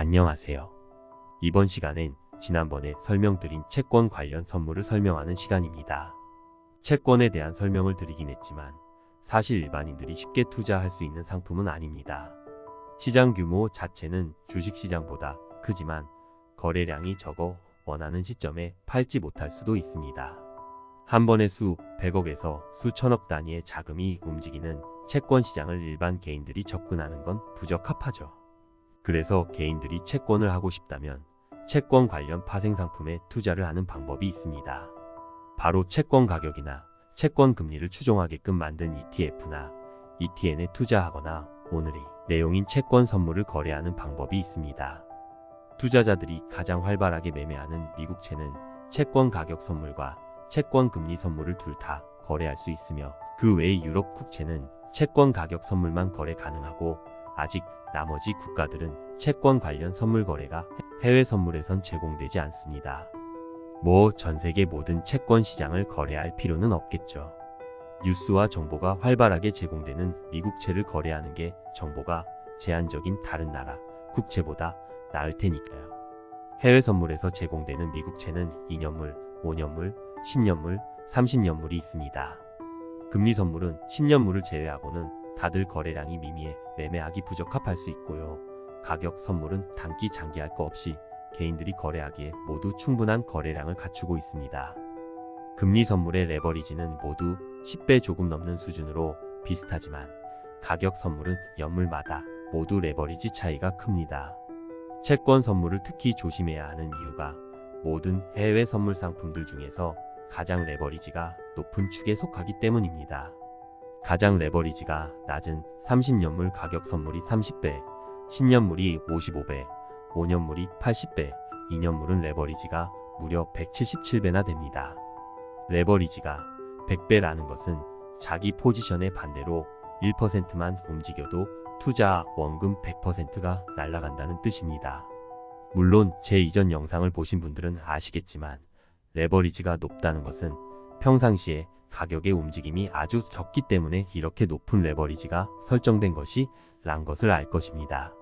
안녕하세요. 이번 시간엔 지난번에 설명드린 채권 관련 선물을 설명하는 시간입니다. 채권에 대한 설명을 드리긴 했지만 사실 일반인들이 쉽게 투자할 수 있는 상품은 아닙니다. 시장 규모 자체는 주식시장보다 크지만 거래량이 적어 원하는 시점에 팔지 못할 수도 있습니다. 한 번에 수 100억에서 수천억 단위의 자금이 움직이는 채권 시장을 일반 개인들이 접근하는 건 부적합하죠. 그래서 개인들이 채권을 하고 싶다면 채권 관련 파생 상품에 투자를 하는 방법이 있습니다. 바로 채권 가격이나 채권 금리를 추종하게끔 만든 ETF나 ETN에 투자하거나 오늘의 내용인 채권 선물을 거래하는 방법이 있습니다. 투자자들이 가장 활발하게 매매하는 미국채는 채권 가격 선물과 채권 금리 선물을 둘 다 거래할 수 있으며 그 외의 유럽 국채는 채권 가격 선물만 거래 가능하고 아직 나머지 국가들은 채권 관련 선물 거래가 해외 선물에선 제공되지 않습니다. 뭐 전 세계 모든 채권 시장을 거래할 필요는 없겠죠. 뉴스와 정보가 활발하게 제공되는 미국채를 거래하는 게 정보가 제한적인 다른 나라 국채보다 나을 테니까요. 해외 선물에서 제공되는 미국채는 2년물, 5년물, 10년물, 30년물이 있습니다. 금리 선물은 10년물을 제외하고는 다들 거래량이 미미해 매매하기 부적합할 수 있고요. 가격 선물은 단기 장기 할 거 없이 개인들이 거래하기에 모두 충분한 거래량을 갖추고 있습니다. 금리 선물의 레버리지는 모두 10배 조금 넘는 수준으로 비슷하지만 가격 선물은 연물마다 모두 레버리지 차이가 큽니다. 채권 선물을 특히 조심해야 하는 이유가 모든 해외 선물 상품들 중에서 가장 레버리지가 높은 축에 속하기 때문입니다. 가장 레버리지가 낮은 30년물 가격 선물이 30배, 10년물이 55배, 5년물이 80배, 2년물은 레버리지가 무려 177배나 됩니다. 레버리지가 100배라는 것은 자기 포지션의 반대로 1%만 움직여도 투자 원금 100%가 날아간다는 뜻입니다. 물론 제 이전 영상을 보신 분들은 아시겠지만 레버리지가 높다는 것은 평상시에 가격의 움직임이 아주 적기 때문에 이렇게 높은 레버리지가 설정된 것이 란 것을 알 것입니다.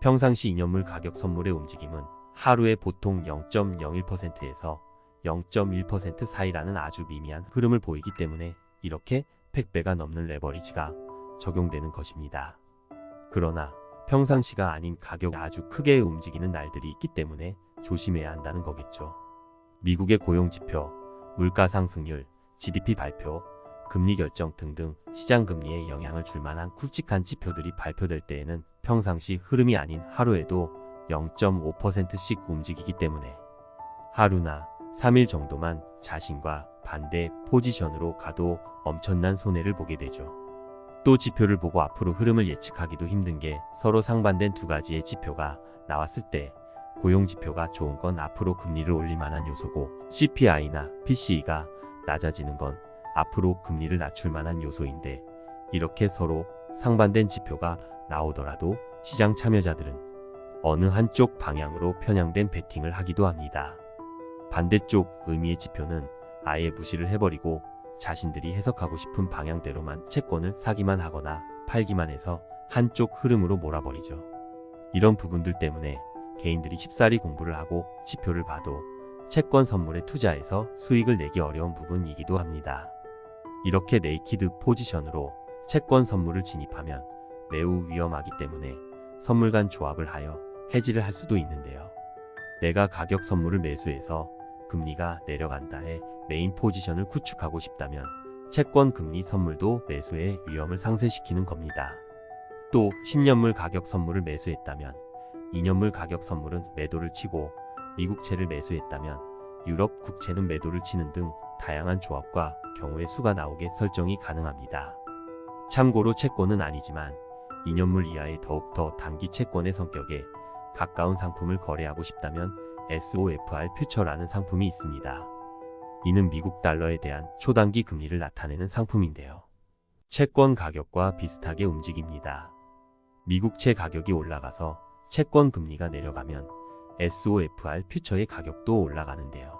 평상시 2년물 가격 선물의 움직임은 하루에 보통 0.01%에서 0.1% 사이라는 아주 미미한 흐름을 보이기 때문에 이렇게 100배가 넘는 레버리지가 적용되는 것입니다. 그러나 평상시가 아닌 가격 아주 크게 움직이는 날들이 있기 때문에 조심해야 한다는 거겠죠. 미국의 고용지표, 물가 상승률, GDP 발표, 금리 결정 등등 시장 금리에 영향을 줄 만한 굵직한 지표들이 발표될 때에는 평상시 흐름이 아닌 하루에도 0.5%씩 움직이기 때문에 하루나 3일 정도만 자신과 반대 포지션으로 가도 엄청난 손해를 보게 되죠. 또 지표를 보고 앞으로 흐름을 예측하기도 힘든 게 서로 상반된 두 가지의 지표가 나왔을 때 고용 지표가 좋은 건 앞으로 금리를 올릴 만한 요소고 CPI나 PCE가 낮아지는 건 앞으로 금리를 낮출 만한 요소인데 이렇게 서로 상반된 지표가 나오더라도 시장 참여자들은 어느 한쪽 방향으로 편향된 베팅을 하기도 합니다. 반대쪽 의미의 지표는 아예 무시를 해버리고 자신들이 해석하고 싶은 방향대로만 채권을 사기만 하거나 팔기만 해서 한쪽 흐름으로 몰아버리죠. 이런 부분들 때문에 개인들이 쉽사리 공부를 하고 지표를 봐도 채권 선물에 투자해서 수익을 내기 어려운 부분이기도 합니다. 이렇게 네이키드 포지션으로 채권 선물을 진입하면 매우 위험하기 때문에 선물 간 조합을 하여 해지를 할 수도 있는데요. 내가 가격 선물을 매수해서 금리가 내려간다에 메인 포지션을 구축하고 싶다면 채권 금리 선물도 매수의 위험을 상쇄시키는 겁니다. 또 10년물 가격 선물을 매수했다면 2년물 가격 선물은 매도를 치고 미국채를 매수했다면 유럽 국채는 매도를 치는 등 다양한 조합과 경우의 수가 나오게 설정이 가능합니다. 참고로 채권은 아니지만 2년물 이하의 더욱더 단기 채권의 성격에 가까운 상품을 거래하고 싶다면 SOFR 퓨처라는 상품이 있습니다. 이는 미국 달러에 대한 초단기 금리를 나타내는 상품인데요. 채권 가격과 비슷하게 움직입니다. 미국채 가격이 올라가서 채권 금리가 내려가면 SOFR 퓨처의 가격도 올라가는데요.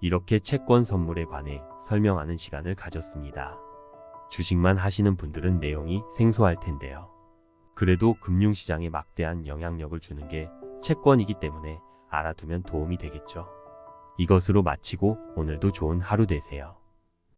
이렇게 채권 선물에 관해 설명하는 시간을 가졌습니다. 주식만 하시는 분들은 내용이 생소할 텐데요. 그래도 금융시장에 막대한 영향력을 주는 게 채권이기 때문에 알아두면 도움이 되겠죠. 이것으로 마치고 오늘도 좋은 하루 되세요.